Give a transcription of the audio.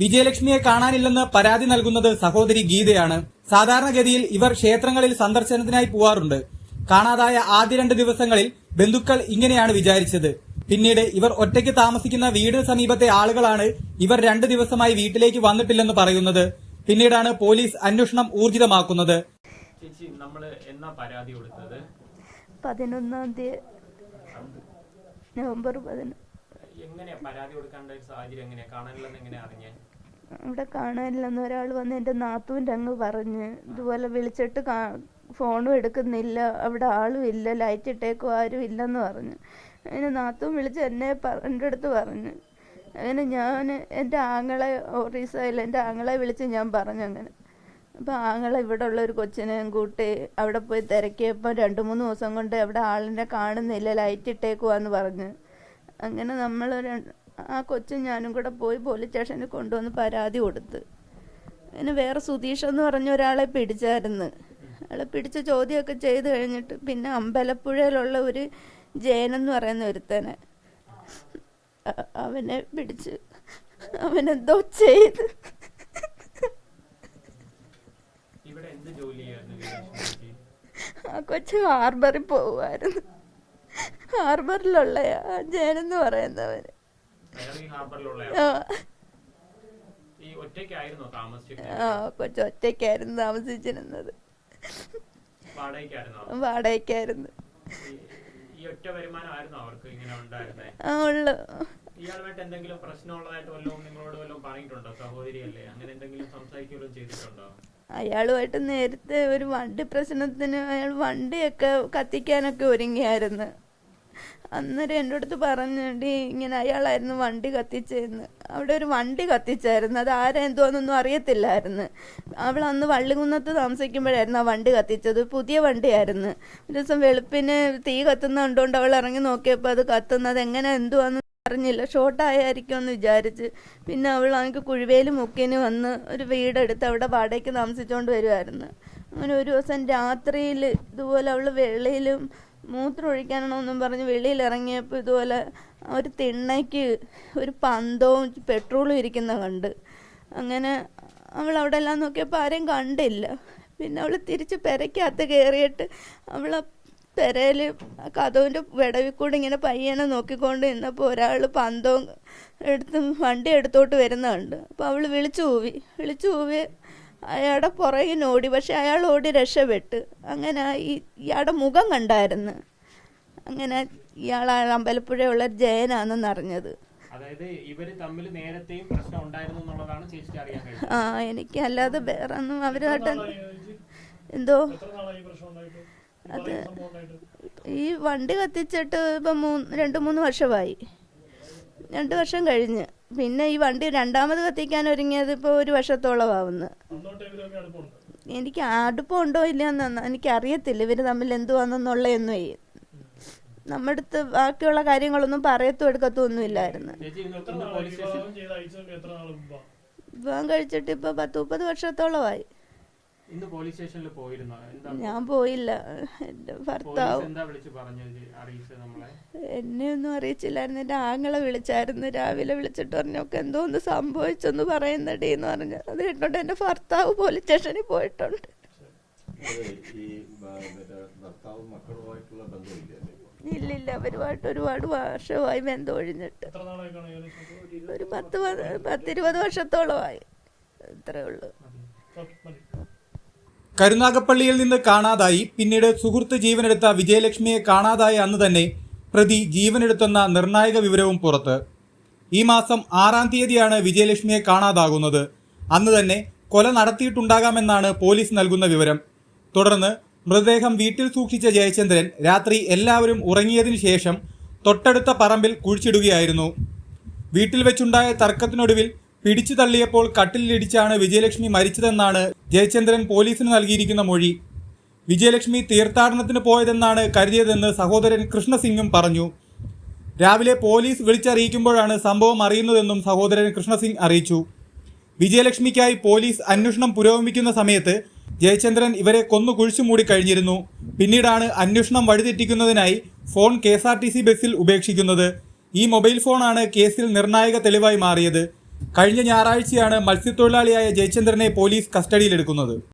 വിജയലക്ഷ്മിയെ കാണാനില്ലെന്ന് പരാതി നൽകുന്നത് സഹോദരി ഗീതയാണ്. സാധാരണഗതിയിൽ ഇവർ ക്ഷേത്രങ്ങളിൽ സന്ദർശനത്തിനായി പോവാറുണ്ട്. കാണാതായ ആദ്യ രണ്ട് ദിവസങ്ങളിൽ ബന്ധുക്കൾ ഇങ്ങനെയാണ് വിചാരിച്ചത്. പിന്നീട് ഇവർ ഒറ്റയ്ക്ക് താമസിക്കുന്ന വീടിന് സമീപത്തെ ആളുകളാണ് ഇവർ രണ്ട് ദിവസമായി വീട്ടിലേക്ക് വന്നിട്ടില്ലെന്ന് പറയുന്നത്. പിന്നീടാണ് പോലീസ് അന്വേഷണം ഊർജിതമാക്കുന്നത്. ചേച്ചി നമ്മൾ എന്നാ പരാതി കൊടുത്തത്? പതിനൊന്നാം തീയതി നവംബർ പതിനൊന്ന് എങ്ങനെയാ കാണാനില്ലെന്ന് ഒരാൾ വന്ന് എന്റെ നാത്തൂന്റെ അങ്ങ് പറഞ്ഞ് ഇതുപോലെ വിളിച്ചിട്ട് ഫോണും എടുക്കുന്നില്ല അവിടെ ആളും ഇല്ല ലൈറ്റ് ഇട്ടേക്കും ആരും ഇല്ലെന്ന് പറഞ്ഞു. അങ്ങനെ നാത്തൂൻ വിളിച്ച് എന്നെ എന്റെ അടുത്ത് പറഞ്ഞു. അങ്ങനെ ഞാൻ എന്റെ ആങ്ങളെ ഓറീസയിൽ എന്റെ ആങ്ങളെ വിളിച്ച് ഞാൻ പറഞ്ഞു അങ്ങനെ. അപ്പോൾ ആങ്ങളെ ഇവിടെ ഉള്ള ഒരു കൊച്ചിനെ കൂട്ടി അവിടെ പോയി തിരക്കിയപ്പോൾ രണ്ട് മൂന്ന് ദിവസം കൊണ്ട് അവിടെ ആളിനെ കാണുന്നില്ല ലൈറ്റ് ഇട്ടേക്കുവാന്ന് പറഞ്ഞ്. അങ്ങനെ നമ്മൾ ആ കൊച്ചും ഞാനും കൂടെ പോയി പോലീസ് സ്റ്റേഷനിൽ കൊണ്ടുവന്ന് പരാതി കൊടുത്ത്. അതിന് വേറെ സുധീഷ് എന്ന് പറഞ്ഞ ഒരാളെ പിടിച്ചായിരുന്നു. അയാളെ പിടിച്ച ചോദ്യമൊക്കെ ചെയ്ത് കഴിഞ്ഞിട്ട് പിന്നെ അമ്പലപ്പുഴയിലുള്ള ഒരു ജയനെന്ന് പറയുന്ന ഒരുത്തനെ അവനെ പിടിച്ച് അവനെന്തോ ചെയ്ത്. ആ കൊച്ചു ഹാർബറിൽ പോവുമായിരുന്നു. ഹാർബറിലുള്ള ജയനെന്ന് പറയുന്നവര്. ആ. കൊച്ചു ഒറ്റയ്ക്കായിരുന്നു താമസിച്ചിരുന്നത്. വാടകയ്ക്കായിരുന്നോ? ആ ഉള്ളു. ഇയാളുമായിട്ട് എന്തെങ്കിലും പ്രശ്നമുള്ളതായിട്ട് വല്ലതും നിങ്ങളോട് വല്ലതും പറഞ്ഞിട്ടുണ്ടോ? സഹോദരിയല്ലേ അങ്ങനെ എന്തെങ്കിലും സംസാരിക്കുകയോ ചെയ്തിട്ടുണ്ടോ? അയാളുമായിട്ട് നേരത്തെ ഒരു വണ്ടി പ്രശ്നത്തിന് അയാൾ വണ്ടിയൊക്കെ കത്തിക്കാനൊക്കെ ഒരുങ്ങിയായിരുന്നു. അന്നേരം എന്റെ അടുത്ത് പറഞ്ഞിട്ട് ഇങ്ങനെ അയാളായിരുന്നു വണ്ടി കത്തിച്ചതെന്ന് അവിടെ ഒരു വണ്ടി കത്തിച്ചായിരുന്നു. അത് ആരാ എന്തോന്നൊന്നും അറിയത്തില്ലായിരുന്നു. അവൾ അന്ന് വള്ളികുന്നത്ത് താമസിക്കുമ്പോഴായിരുന്നു ആ വണ്ടി കത്തിച്ചത്. പുതിയ വണ്ടിയായിരുന്നു. ഒരു ദിവസം വെളുപ്പിന് തീ കത്തുന്ന കണ്ടുകൊണ്ട് അവൾ ഇറങ്ങി നോക്കിയപ്പോൾ അത് കത്തുന്നത് എങ്ങനെ എന്തുവാന്ന് അറിഞ്ഞില്ല. ഷോർട്ടായിരിക്കും എന്ന് വിചാരിച്ച്. പിന്നെ അവൾ അവൾക്ക് കുഴുവേൽ മുക്കിന് വന്ന് ഒരു വീടെടുത്ത് അവിടെ വാടകയ്ക്ക് താമസിച്ചുകൊണ്ട് വരുമായിരുന്നു അങ്ങനെ ഒരു ദിവസം രാത്രിയിൽ ഇതുപോലെ അവൾ വെളിയിലും മൂത്രം ഒഴിക്കാനാണോന്നും പറഞ്ഞ് വെളിയിൽ ഇറങ്ങിയപ്പോൾ ഇതുപോലെ ഒരു തിണ്ണയ്ക്ക് ഒരു പന്തവും പെട്രോളും ഇരിക്കുന്ന കണ്ട്. അങ്ങനെ അവൾ അവിടെ എല്ലാം നോക്കിയപ്പോൾ ആരെയും കണ്ടില്ല. പിന്നെ അവൾ തിരിച്ച് പെരയ്ക്കകത്ത് കയറിയിട്ട് അവൾ പെരയിൽ കഥവിന്റെ വിടവിൽ കൂടെ ഇങ്ങനെ പയ്യനെ നോക്കിക്കൊണ്ട് നിന്നപ്പോൾ ഒരാൾ പന്തവും എടുത്ത് വണ്ടി എടുത്തോട്ട് വരുന്നുണ്ട് അപ്പോൾ അവൾ വിളിച്ചു കൂവി വിളിച്ചു കൂവി അയാളുടെ പുറകിൽ ഓടി പക്ഷെ അയാൾ ഓടി രക്ഷപ്പെട്ട് അങ്ങനെ ഈ ഇയാളുടെ മുഖം കണ്ടായിരുന്നു. അങ്ങനെ ഇയാൾ അമ്പലപ്പുഴയുള്ള ജയനാണെന്ന് അറിഞ്ഞത്. അതായത് ഇവർ തമ്മിൽ നേരത്തെയും പ്രശ്നം എന്നുള്ളതാണ് ചേച്ചിക്ക് അറിയാൻ കഴിഞ്ഞത്. ആ എനിക്ക് അല്ലാതെ വേറെ ഒന്നും അവരുമായിട്ട് എന്തോ? അത് ഈ വണ്ടി കത്തിച്ചിട്ട് ഇപ്പം മൂന്ന് രണ്ട് മൂന്ന് വർഷമായി. രണ്ട് വർഷം കഴിഞ്ഞ്. പിന്നെ ഈ വണ്ടി രണ്ടാമത് കത്തിക്കാൻ ഒരുങ്ങിയത് ഇപ്പോൾ ഒരു വർഷത്തോളമാവുന്നു എനിക്ക് അടുപ്പം ഉണ്ടോ ഇല്ലയെന്ന് എനിക്ക് അറിയത്തില്ല ഇവർ തമ്മിൽ എന്തുവാണെന്നുള്ളതൊന്നും നമ്മുടെ അടുത്ത് ബാക്കിയുള്ള കാര്യങ്ങളൊന്നും പറയത്തും എടുക്കത്തും ഒന്നും ഇല്ലായിരുന്നു ചേച്ചി ഇന്ന് ഇന്ന് പോലീസ് സ്റ്റേഷൻ വിവാഹം കഴിച്ചിട്ട് ഇപ്പോൾ പത്ത് മുപ്പത് വർഷത്തോളമായി. ഇന്ന് പോലീസ് സ്റ്റേഷനിൽ പോയിരുന്നോ? ഞാൻ പോയില്ല. എന്റെ ഭർത്താവ് എന്നെ ഒന്നും അറിയിച്ചില്ലായിരുന്നു. എന്റെ ആങ്ങളെ വിളിച്ചായിരുന്നു. രാവിലെ വിളിച്ചിട്ട് പറഞ്ഞു ഒക്കെ എന്തോ ഒന്ന് സംഭവിച്ചെന്ന് പറയുന്നടി എന്ന് പറഞ്ഞു. അത് കേട്ടോണ്ട് എന്റെ ഭർത്താവ് പോലീസ് സ്റ്റേഷനിൽ പോയിട്ടുണ്ട്? ഇല്ലില്ല അവരുമായിട്ട് ഒരുപാട് വർഷമായി ബന്ധം ഒഴിഞ്ഞിട്ട് ഒരു പത്ത് പത് പത്തിരുപത് വർഷത്തോളമായി. ഇത്രേ ഉള്ളൂ. കരുനാഗപ്പള്ളിയിൽ നിന്ന് കാണാതായി. പിന്നീട് സുഹൃത്ത് ജീവനെടുത്ത വിജയലക്ഷ്മിയെ കാണാതായ അന്ന് തന്നെ പ്രതി ജീവനെടുത്തെന്ന നിർണായക വിവരവും പുറത്ത്. ഈ മാസം ആറാം തീയതിയാണ് വിജയലക്ഷ്മിയെ കാണാതാകുന്നത്. അന്ന് തന്നെ കൊല നടത്തിയിട്ടുണ്ടാകാമെന്നാണ് പോലീസ് നൽകുന്ന വിവരം. തുടർന്ന് മൃതദേഹം വീട്ടിൽ സൂക്ഷിച്ച ജയചന്ദ്രൻ രാത്രി എല്ലാവരും ഉറങ്ങിയതിന് ശേഷം തൊട്ടടുത്ത പറമ്പിൽ കുഴിച്ചിടുകയായിരുന്നു. വീട്ടിൽ വെച്ചുണ്ടായ തർക്കത്തിനൊടുവിൽ പിടിച്ചു തള്ളിയപ്പോൾ കട്ടിലിടിച്ചാണ് വിജയലക്ഷ്മി മരിച്ചതെന്നാണ് ജയചന്ദ്രൻ പോലീസിന് നൽകിയിരിക്കുന്ന മൊഴി. വിജയലക്ഷ്മി തീർത്ഥാടനത്തിന് പോയതെന്നാണ് കരുതിയതെന്ന് സഹോദരൻ കൃഷ്ണസിംഗും പറഞ്ഞു. രാവിലെ പോലീസ് വിളിച്ചറിയിക്കുമ്പോഴാണ് സംഭവം അറിയുന്നതെന്നും സഹോദരൻ കൃഷ്ണസിംഗ് അറിയിച്ചു. വിജയലക്ഷ്മിക്കായി പോലീസ് അന്വേഷണം പുരോഗമിക്കുന്ന സമയത്ത് ജയചന്ദ്രൻ ഇവരെ കൊന്നു കുഴിച്ചു മൂടി കഴിഞ്ഞിരുന്നു. പിന്നീടാണ് അന്വേഷണം വഴിതെറ്റിക്കുന്നതിനായി ഫോൺ കെ ബസ്സിൽ ഉപേക്ഷിക്കുന്നത്. ഈ മൊബൈൽ ഫോണാണ് കേസിൽ നിർണായക തെളിവായി മാറിയത്. കഴിഞ്ഞ ഞായറാഴ്ചയാണ് മത്സ്യത്തൊഴിലാളിയായ ജയചന്ദ്രനെ പോലീസ് കസ്റ്റഡിയിലെടുക്കുന്നത്.